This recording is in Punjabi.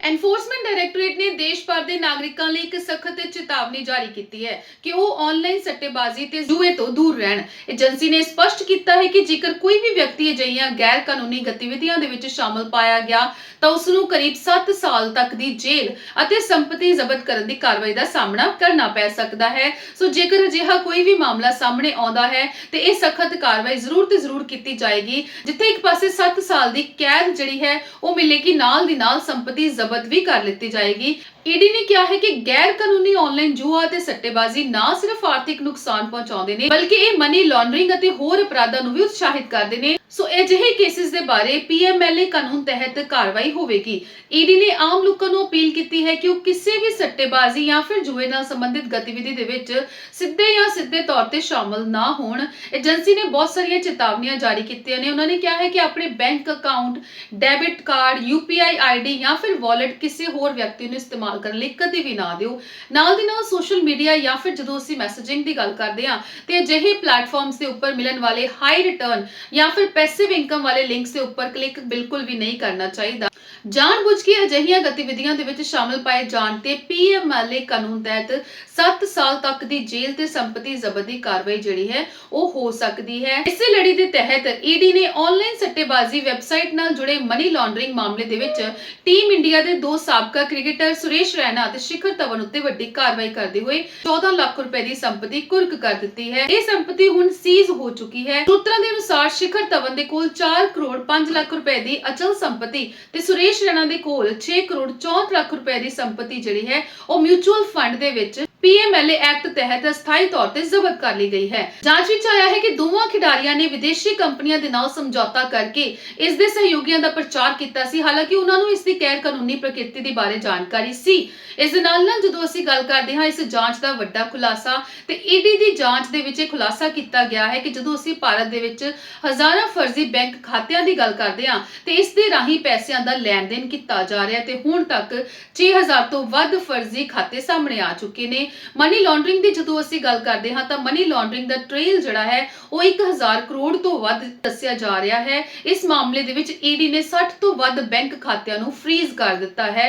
ਐਨਫੋਰਸਮੈਂਟ ਡਾਇਰੈਕਟੋਰੇਟ ਨੇ ਦੇਸ਼ ਭਰ ਦੇ ਨਾਗਰਿਕਾਂ ਲਈ ਇੱਕ ਸਖਤ ਚੇਤਾਵਨੀ ਜਾਰੀ ਕੀਤੀ ਹੈ ਕਿ ਉਹ ਆਨਲਾਈਨ ਸੱਟੇਬਾਜ਼ੀ ਤੇ ਜੂਏ ਤੋਂ ਦੂਰ ਰਹਿਣ। ਏਜੰਸੀ ਨੇ ਸਪਸ਼ਟ ਕੀਤਾ ਹੈ ਕਿ ਜੇਕਰ ਕੋਈ ਵੀ ਵਿਅਕਤੀ ਅਜਿਹੀਆਂ ਗੈਰ ਕਾਨੂੰਨੀ ਗਤੀਵਿਧੀਆਂ ਦੇ ਵਿੱਚ ਸ਼ਾਮਲ ਪਾਇਆ ਗਿਆ, ਤਾਂ ਉਸ ਨੂੰ ਕਰੀਬ 7 ਸਾਲ ਤੱਕ ਦੀ ਜੇਲ੍ਹ ਅਤੇ ਸੰਪਤੀ ਜ਼ਬਤ ਕਰਨ ਦੀ ਕਾਰਵਾਈ ਦਾ ਸਾਹਮਣਾ ਕਰਨਾ ਪੈ ਸਕਦਾ ਹੈ। ਸੋ ਜੇਕਰ ਅਜਿਹਾ ਕੋਈ ਵੀ ਮਾਮਲਾ ਸਾਹਮਣੇ ਆਉਂਦਾ ਹੈ, ਤੇ ਇਹ ਸਖਤ ਕਾਰਵਾਈ ਜ਼ਰੂਰ ਤੇ ਜ਼ਰੂਰ ਕੀਤੀ ਜਾਏਗੀ, ਜਿੱਥੇ ਇੱਕ ਪਾਸੇ 7 ਸਾਲ ਦੀ ਕੈਦ ਜਿਹੜੀ ਹੈ, ਉਹ ਮਿਲੇਗੀ ਨਾਲ ਦੀ ਨਾਲ ਸੰਪਤੀ ਜ਼ਬਤ ਵੀ ਕਰ ਲਿੱਤੀ ਜਾਏਗੀ। ਈਡੀ ਨੇ ਕਿਹਾ ਹੈ ਕਿ ਗੈਰ ਕਾਨੂੰਨੀ ਆਨਲਾਈਨ ਜੂਆ ਅਤੇ ਸੱਟੇਬਾਜ਼ੀ ਨਾ ਸਿਰਫ ਆਰਥਿਕ ਨੁਕਸਾਨ ਪਹੁੰਚਾਉਂਦੇ ਨੇ, ਬਲਕਿ ਇਹ ਮਨੀ ਲਾਂਡਰਿੰਗ ਅਤੇ ਹੋਰ ਅਪਰਾਧਾਂ ਨੂੰ ਵੀ ਉਤਸ਼ਾਹਿਤ ਕਰਦੇ ਨੇ। ਸੋ ਅਜਿਹੇ ਕੇਸਿਸ ਦੇ ਬਾਰੇ ਪੀਐਮਐਲਏ ਕਾਨੂੰਨ ਤਹਿਤ ਕਾਰਵਾਈ ਹੋਵੇਗੀ। ਈਡੀ ਨੇ ਆਮ ਲੋਕਾਂ ਨੂੰ ਅਪੀਲ ਕੀਤੀ ਹੈ ਕਿ ਉਹ ਕਿਸੇ ਵੀ ਸੱਟੇਬਾਜ਼ੀ ਜਾਂ ਫਿਰ ਜੂਏ ਨਾਲ ਸੰਬੰਧਿਤ ਗਤੀਵਿਧੀ ਦੇ ਵਿੱਚ ਸਿੱਧੇ ਜਾਂ ਸਿੱਧੇ ਤੌਰ ਤੇ ਸ਼ਾਮਲ ਨਾ ਹੋਣ। ਏਜੰਸੀ ਨੇ ਬਹੁਤ ਸਾਰੀਆਂ ਚੇਤਾਵਨੀਆਂ ਜਾਰੀ ਕੀਤੀਆਂ ਨੇ। ਉਹਨਾਂ ਨੇ ਕਿਹਾ ਹੈ ਕਿ ਆਪਣੇ bank account, debit card UPI ID ਜਾਂ ਫਿਰ ਵਾਲਟ ਕਿਸੇ ਹੋਰ ਵਿਅਕਤੀ ਨੂੰ ਇਸਤੇਮਾਲ ਕਰਨ ਲਈ ਕਦੇ ਵੀ ਨਾ ਦਿਓ। ਨਾਲ ਦੀ ਨਾਲ ਸੋਸ਼ਲ ਮੀਡੀਆ ਜਾਂ ਫਿਰ ਜਦੋਂ ਅਸੀਂ ਮੈਸੇਜਿੰਗ ਦੀ ਗੱਲ ਕਰਦੇ ਹਾਂ, ਤੇ ਅਜਿਹੇ ਪਲੇਟਫਾਰਮਸ ਦੇ ਉੱਪਰ ਮਿਲਣ ਵਾਲੇ ਹਾਈ ਰਿਟਰਨ ਜਾਂ ਫਿਰ ਪੈਸਿਵ ਇਨਕਮ ਵਾਲੇ ਲਿੰਕਸ ਦੇ ਉੱਪਰ ਕਲਿੱਕ ਬਿਲਕੁਲ ਵੀ ਨਹੀਂ ਕਰਨਾ ਚਾਹੀਦਾ। ਜਾਣਬੁੱਝ ਕੇ ਅਜਿਹੀਆਂ ਗਤੀਵਿਧੀਆਂ ਦੇ ਵਿੱਚ ਸ਼ਾਮਲ ਪਾਏ ਜਾਣ ਤੇ ਪੀਐਮਐਲਏ ਕਾਨੂੰਨ ਤਹਿਤ 7 ਸਾਲ ਤੱਕ ਦੀ ਜੇਲ੍ਹ ਤੇ ਸੰਪਤੀ ਜ਼ਬਤ ਦੀ ਕਾਰਵਾਈ ਜਿਹੜੀ ਹੈ, ਉਹ ਹੋ ਸਕਦੀ ਹੈ। ਇਸੇ ਲੜੀ ਦੇ ਤਹਿਤ ਈਡੀ ਨੇ ਆਨਲਾਈਨ ਸੱਟੇਬਾਜ਼ੀ ਵੈਬਸਾਈਟ ਨਾਲ ਜੁੜੇ ਮਨੀ ਲਾਂਡਰਿੰਗ ਮਾਮਲੇ ਦੇ ਵਿੱਚ ਟੀਮ ਇੰਡੀਆ ਦੇ ਦੋ ਸਾਬਕਾ ਕ੍ਰਿਕਟਰ ਸੁਰੇਸ਼ ਰੈਨਾ ਅਤੇ ਸ਼ਿਖਰ ਧਵਨ ਉੱਤੇ ਵੱਡੀ ਕਾਰਵਾਈ ਕਰਦੇ ਹੋਏ 14 ਲੱਖ ਰੁਪਏ ਦੀ ਸੰਪਤੀ ਕੁਰਕ ਕਰ ਦਿੱਤੀ ਹੈ। ਇਹ ਸੰਪਤੀ ਹੁਣ ਸੀਜ਼ ਹੋ ਚੁੱਕੀ ਹੈ। ਸੂਤਰਾਂ ਦੇ ਅਨੁਸਾਰ ਸ਼ਿਖਰ ਧਵਨ ਦੇ ਕੋਲ 4 ਕਰੋੜ 5 ਲੱਖ ਰੁਪਏ ਦੀ ਅਚਲ ਸੰਪਤੀ ਤੇ ਸੁਰੇਸ਼ ਰੈਨਾ ਦੇ ਕੋਲ 6 ਕਰੋੜ 64 ਲੱਖ ਰੁਪਏ ਦੀ ਸੰਪਤੀ ਜਿਹੜੀ ਹੈ, ਉਹ ਮਿਊਚੁਅਲ ਫੰਡ ਦੇ ਵਿੱਚ ਪੀਐਮਐਲਏ ਐਕਟ ਤਹਿਤ ਅਸਥਾਈ ਤੌਰ ਤੇ ਜ਼ਬਤ ਕਰ ਲਈ ਗਈ ਹੈ। ਜਾਂਚ ਵਿੱਚ ਆਇਆ ਹੈ ਕਿ ਦੋਵਾਂ ਖਿਡਾਰੀਆਂ ਨੇ ਵਿਦੇਸ਼ੀ ਕੰਪਨੀਆਂ ਦੇ ਨਾਲ ਸਮਝੌਤਾ ਕਰਕੇ ਇਸ ਦੇ ਸਹਿਯੋਗੀਆਂ ਦਾ ਪ੍ਰਚਾਰ ਕੀਤਾ ਸੀ। ਹਾਲਾਂਕਿ ਉਹਨਾਂ ਨੂੰ ਇਸ ਦੀ ਗੈਰ ਕਾਨੂੰਨੀ ਪ੍ਰਕਿਰਤੀ ਦੇ ਬਾਰੇ ਜਾਣਕਾਰੀ ਸੀ। ਇਸ ਦੇ ਨਾਲ ਨਾਲ ਜਦੋਂ ਅਸੀਂ ਗੱਲ ਕਰਦੇ ਹਾਂ, ਇਸ ਜਾਂਚ ਦਾ ਵੱਡਾ ਖੁਲਾਸਾ ਤੇ ਈਡੀ ਦੀ ਜਾਂਚ ਦੇ ਵਿੱਚ ਇਹ ਖੁਲਾਸਾ ਕੀਤਾ ਗਿਆ ਹੈ ਕਿ ਜਦੋਂ ਅਸੀਂ ਭਾਰਤ ਦੇ ਵਿੱਚ ਹਜ਼ਾਰਾਂ ਫਰਜ਼ੀ ਬੈਂਕ ਖਾਤਿਆਂ ਦੀ ਗੱਲ ਕਰਦੇ ਹਾਂ, ਤੇ ਇਸ ਦੇ ਰਾਹੀਂ ਪੈਸਿਆਂ ਦਾ ਲੈਣ ਦੇਣ ਕੀਤਾ ਜਾ ਰਿਹਾ ਤੇ ਹੁਣ ਤੱਕ 6000 ਤੋਂ ਵੱਧ ਫਰਜ਼ੀ ਖਾਤੇ ਸਾਹਮਣੇ ਆ ਚੁੱਕੇ ਨੇ। ਮਨੀ ਲਾਂਡਰਿੰਗ ਦੀ ਜਦੋਂ ਅਸੀਂ ਗੱਲ ਕਰਦੇ ਹਾਂ ਤਾਂ ਮਨੀ ਲਾਂਡਰਿੰਗ ਦਾ ਟ੍ਰੇਲ ਜਿਹੜਾ ਹੈ ਉਹ 1000 ਕਰੋੜ ਤੋਂ ਵੱਧ ਦੱਸਿਆ ਜਾ ਰਿਹਾ ਹੈ। ਇਸ ਮਾਮਲੇ ਦੇ ਵਿੱਚ ਈਡੀ ਨੇ 60 ਤੋਂ ਵੱਧ ਬੈਂਕ ਖਾਤਿਆਂ ਨੂੰ ਫ੍ਰੀਜ਼ ਕਰ ਦਿੱਤਾ ਹੈ।